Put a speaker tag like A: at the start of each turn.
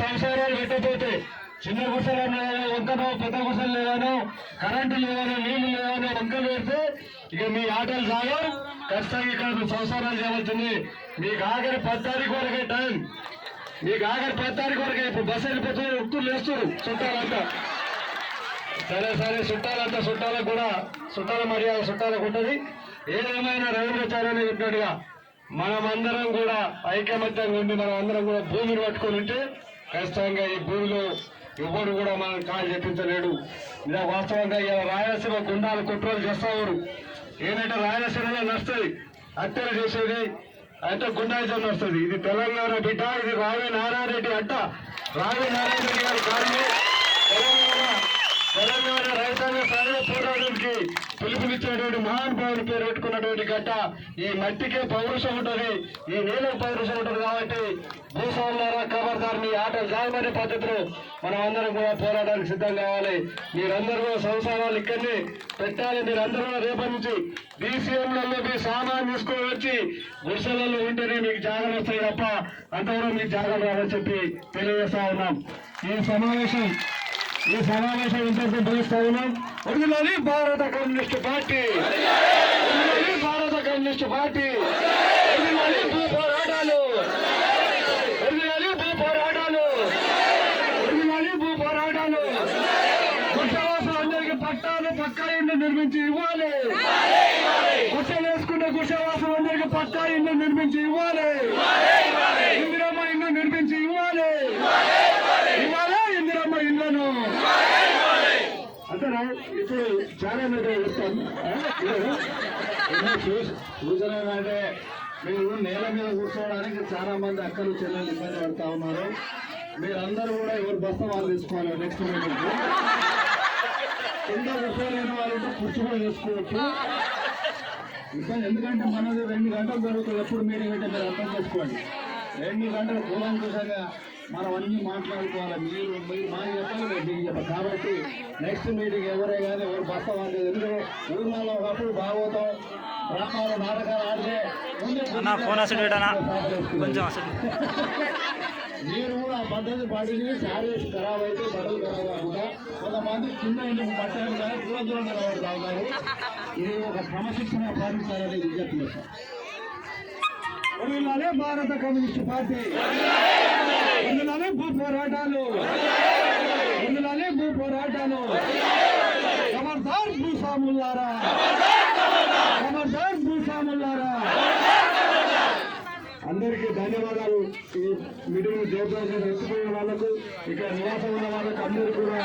A: సంసారాలు పెట్టబోతే చిన్న గుసలు వంకనో పెద్ద గుసలు లేవనో కరెంటు లేవనో నీళ్ళు లేవనో వంకలు పెడితే ఇక మీ ఆటలు సాగవు ఖచ్చితంగా ఇక్కడ సంసారాలు చేయవలసింది మీకు ఆఖరి పది తారీఖు వరకే టైం. మీకు ఆఖరి పది తారీఖు వరకే ఇప్పుడు బస్సు వెళ్ళిపోతుంది ఉత్తులు లేస్తారు చుట్టాలంతా. సరే సరే చుట్టాలంతా చుట్టాలకు కూడా చుట్టాల మర్యాద చుట్టాలకు ఉంటుంది. ఏదేమైనా రవీంద్రచార్య చెప్పినట్టుగా మనమందరం కూడా ఐకమత్యంగా ఉండి మనం అందరం కూడా భూమిని పట్టుకొని ఉంటే ఖచ్చితంగా ఈ భూమిలో ఎవరు కూడా మనం కాలు చెప్పించలేడు. ఇలా వాస్తవంగా ఇలా రాయలసీమ గుండాలు కుట్రలు చేస్తావారు ఏంటంటే రాయలసీమలో నడుస్తుంది హత్యలు చేసేది అయితే గుండాయిజం వస్తుంది ఇది తెలంగాణ బిడ్డ ఇది రావి నారాయణరెడ్డి అడ్డ. రావి నారాయణరెడ్డి గారి కాలనీ తెలంగాణ తెలంగాణ రైతాంగ సాధన పోరాటానికి మహాన్ మహానుభావుని పేరు పెట్టుకున్నటువంటి గట్ట ఈ మట్టికే పౌరుషం ఉంటుంది ఈ నీళ్ళకి పౌరుషం ఉంటుంది కాబట్టి భూస్వాములారా ఖబర్దార్ మీ ఆటలు జాగమనే పద్ధతిలో మనం అందరం కూడా పోరాటానికి సిద్ధం కావాలి. మీరందరూ కూడా సంసారాలు ఇక్కడనే పెట్టాలి. మీరందరూ కూడా రేపటి నుంచి బీసీఎంలలో మీ సామాన్ తీసుకొని వచ్చి గుడిసెలలో ఉంటేనే మీకు జాగలు వస్తాయి తప్ప అంతవరకు మీకు జాగ్రత్త రావని చెప్పి తెలియజేస్తా ఉన్నాం. ఈ సమావేశం ఈ సమావేశం ఇంతకు పిలుస్తా ఉన్నాం. Bharata communist party. Bharata communist party వదిలాలి భూ పోరాటాలు వదిలాలి భూ పోరాటాలు వదిలాలి భూ పోరాటాలు గుషవాసులందరికీ పట్టాలు పక్కా ఇల్లు నిర్మించి ఇవ్వాలి. గుట్టలు వేసుకున్న అందరికి పక్కా ఇల్లు నిర్మించి ఇవ్వాలి. ఇందిరమ్మ ఇల్లు నిర్మించి ఇవ్వాలి. ఇవ్వాలా ఇందిరమ్మ ఇల్లును అంతేనా? ఇప్పుడు చాలా మీద చెప్తాను సూచన అంటే మీరు నేల మీద కూర్చోవడానికి చాలా మంది అక్కలు చెల్లెలు ఇబ్బంది పడతా ఉన్నారు. మీరందరూ కూడా ఎవరు బస్తా వాళ్ళు తీసుకోవాలి? నెక్స్ట్ మీటింగ్ కింద కూర్చోలేని వాళ్ళు కుర్చీ కూడా తీసుకోవచ్చు ఇబ్బంది ఎందుకంటే మనది రెండు గంటలు జరుగుతుంది. ఎప్పుడు మీటింగ్ అంటే మీరు అర్థం చేసుకోండి. రెండు గంటలు కూలంకుశంగా మనం అన్ని మాట్లాడుకోవాలి. మీరు మీరు మా చెప్పాలి మీకు చెప్పాలి కాబట్టి నెక్స్ట్ మీటింగ్ ఎవరే కానీ ఎవరు బస్త వాళ్ళు ఎందుకంటే ఊర్లలో ఒకప్పుడు భాగవతం డ్రామాలు నాటకాలు ఆడితే ముందే
B: కొంచెం
A: మీరు కూడా ఆ పద్ధతి పాటించి శారీస్ ఖరాబ్ అయితే బట్టలు ఖరాబ్ కాకుండా కొంతమంది కింద ఇంటికి బట్టలు కానీ దూరం దూరం నిలబడతా ఉన్నారు ఇది ఒక క్రమశిక్షణ పాటించాలని విజ్ఞప్తి చేస్తాం భారత కమ్యూనిస్ట్ పార్టీ. వదిలాలే భూ పోరాటాలు. వదిలాలే భూ పోరాటాలు. ఖబర్దార్ భూస్వాములారా. ఖబర్దార్ భూస్వాములారా. అందరికీ ధన్యవాదాలు. ఈ మీటింగ్ జయప్రదం ఎత్తుకున్న వాళ్ళకు ఇక్కడ నివాసం ఉన్న వాళ్ళకు అందరికీ కూడా